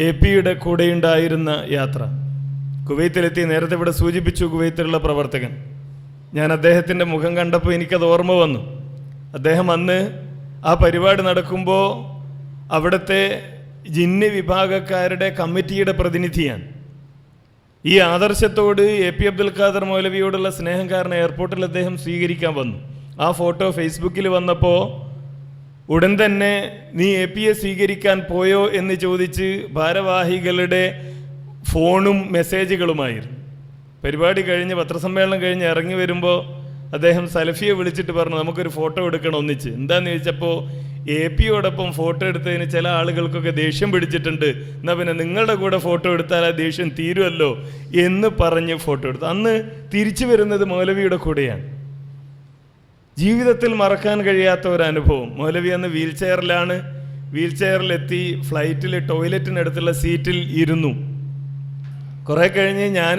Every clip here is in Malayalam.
എ പിയുടെ കൂടെയുണ്ടായിരുന്ന യാത്ര. കുവൈത്തിലെത്തി നേരത്തെ ഇവിടെ സൂചിപ്പിച്ചു കുവൈത്തിലുള്ള പ്രവർത്തകൻ. ഞാൻ അദ്ദേഹത്തിന്റെ മുഖം കണ്ടപ്പോൾ എനിക്കത് ഓർമ്മ വന്നു. അദ്ദേഹം അന്ന് ആ പരിപാടി നടക്കുമ്പോൾ അവിടുത്തെ ജിന്ന് വിഭാഗക്കാരുടെ കമ്മിറ്റിയുടെ പ്രതിനിധിയാണ്. ഈ ആദർശത്തോട് എ പി അബ്ദുൽ ഖാദർ മൗലവിയോടുള്ള സ്നേഹം കാരണം എയർപോർട്ടിൽ അദ്ദേഹം സ്വീകരിക്കാൻ വന്നു. ആ ഫോട്ടോ ഫേസ്ബുക്കിൽ വന്നപ്പോൾ ഉടൻ തന്നെ നീ എ പി എ സ്വീകരിക്കാൻ പോയോ എന്ന് ചോദിച്ച് ഭാരവാഹികളുടെ ഫോണും മെസ്സേജുകളുമായിരുന്നു. പരിപാടി കഴിഞ്ഞ് പത്രസമ്മേളനം കഴിഞ്ഞ് ഇറങ്ങി വരുമ്പോൾ അദ്ദേഹം സലഫിയെ വിളിച്ചിട്ട് പറഞ്ഞു നമുക്കൊരു ഫോട്ടോ എടുക്കണം ഒന്നിച്ച്. എന്താന്ന് ചോദിച്ചപ്പോൾ എ പിയോടൊപ്പം ഫോട്ടോ എടുത്തതിന് ചില ആളുകൾക്കൊക്കെ ദേഷ്യം പിടിച്ചിട്ടുണ്ട്. എന്നാൽ പിന്നെ നിങ്ങളുടെ കൂടെ ഫോട്ടോ എടുത്താൽ ആ ദേഷ്യം തീരുമല്ലോ എന്ന് പറഞ്ഞ് ഫോട്ടോ എടുത്തു. അന്ന് തിരിച്ചു വരുന്നത് മൗലവിയുടെ കൂടെയാണ്. ജീവിതത്തിൽ മറക്കാൻ കഴിയാത്ത ഒരു അനുഭവം. മൗലവി അന്ന് വീൽ ചെയറിലാണ് വീൽ ചെയറിലെത്തി ഫ്ലൈറ്റിൽ ടോയ്ലറ്റിനടുത്തുള്ള സീറ്റിൽ ഇരുന്നു. കുറെ കഴിഞ്ഞ് ഞാൻ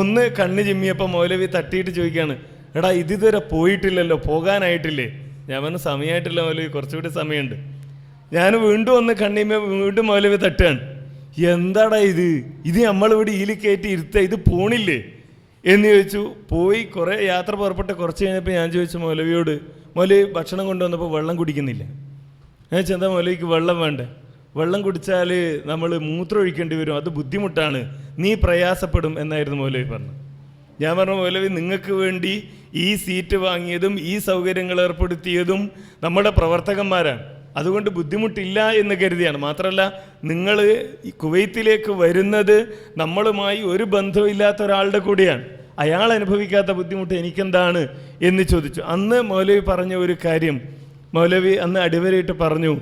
ഒന്ന് കണ്ണ് ചിമ്മിയപ്പോൾ മൗലവി തട്ടിയിട്ട് ചോദിക്കുകയാണ് എടാ ഇത് ഇതുവരെ പോയിട്ടില്ലല്ലോ പോകാനായിട്ടില്ലേ? ഞാൻ പറഞ്ഞു സമയമായിട്ടില്ല മൗലവി കുറച്ചുകൂടി സമയമുണ്ട്. ഞാൻ വീണ്ടും ഒന്ന് കണ്ണിമ്മ വീണ്ടും മൗലവി തട്ടുകയാണ് എന്താടാ ഇത്? ഇത് നമ്മളിവിടെ ഈലി കയറ്റി ഇരുത്ത ഇത് പോണില്ലേ? എന്ന് ചോദിച്ചു. പോയി കുറേ യാത്ര പുറപ്പെട്ട് കുറച്ച് കഴിഞ്ഞപ്പോൾ ഞാൻ ചോദിച്ചു മൗലവിയോട് മൗലവി ഭക്ഷണം കൊണ്ടുവന്നപ്പോൾ വെള്ളം കുടിക്കുന്നില്ല. ഞാൻ ചെന്താ മൗലവിക്ക് വെള്ളം വേണ്ടേ? വെള്ളം കുടിച്ചാൽ നമ്മൾ മൂത്രം ഒഴിക്കേണ്ടി വരും. അത് ബുദ്ധിമുട്ടാണ്. നീ പ്രയാസപ്പെടും എന്നായിരുന്നു മൗലവി പറഞ്ഞു ഞാൻ പറഞ്ഞു മൗലവി നിങ്ങൾക്ക് വേണ്ടി ഈ സീറ്റ് വാങ്ങിയതും ഈ സൗകര്യങ്ങൾ ഏർപ്പെടുത്തിയതും നമ്മുടെ പ്രവർത്തകന്മാരാണ്. അതുകൊണ്ട് ബുദ്ധിമുട്ടില്ല എന്ന് കരുതിയാണ്. മാത്രമല്ല നിങ്ങൾ കുവൈത്തിലേക്ക് വരുന്നത് നമ്മളുമായി ഒരു ബന്ധമില്ലാത്ത ഒരാളുടെ കൂടെയാണ്. അയാൾ അനുഭവിക്കാത്ത ബുദ്ധിമുട്ട് എനിക്കെന്താണ് എന്ന് ചോദിച്ചു. അന്ന് മൗലവി പറഞ്ഞ ഒരു കാര്യം മൗലവി അന്ന് അടിവരയിട്ട് പറഞ്ഞു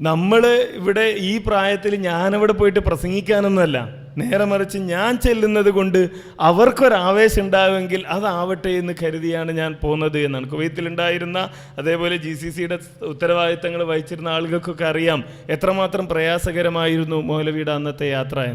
നമ്മൾ ഇവിടെ ഈ പ്രായത്തിൽ ഞാനവിടെ പോയിട്ട് പ്രസംഗിക്കാനൊന്നുമല്ല. നേരെ മറിച്ച് ഞാൻ ചെല്ലുന്നത് കൊണ്ട് അവർക്കൊരാവേശം ഉണ്ടാവുമെങ്കിൽ അതാവട്ടെ എന്ന് കരുതിയാണ് ഞാൻ പോകുന്നത് എന്നാണ്. കുവൈത്തിലുണ്ടായിരുന്ന അതേപോലെ ജി സി സിയുടെ ഉത്തരവാദിത്തങ്ങൾ വഹിച്ചിരുന്ന ആളുകൾക്കൊക്കെ അറിയാം എത്രമാത്രം പ്രയാസകരമായിരുന്നു മൗലവിയുടെ അന്നത്തെ യാത്ര എന്ന്.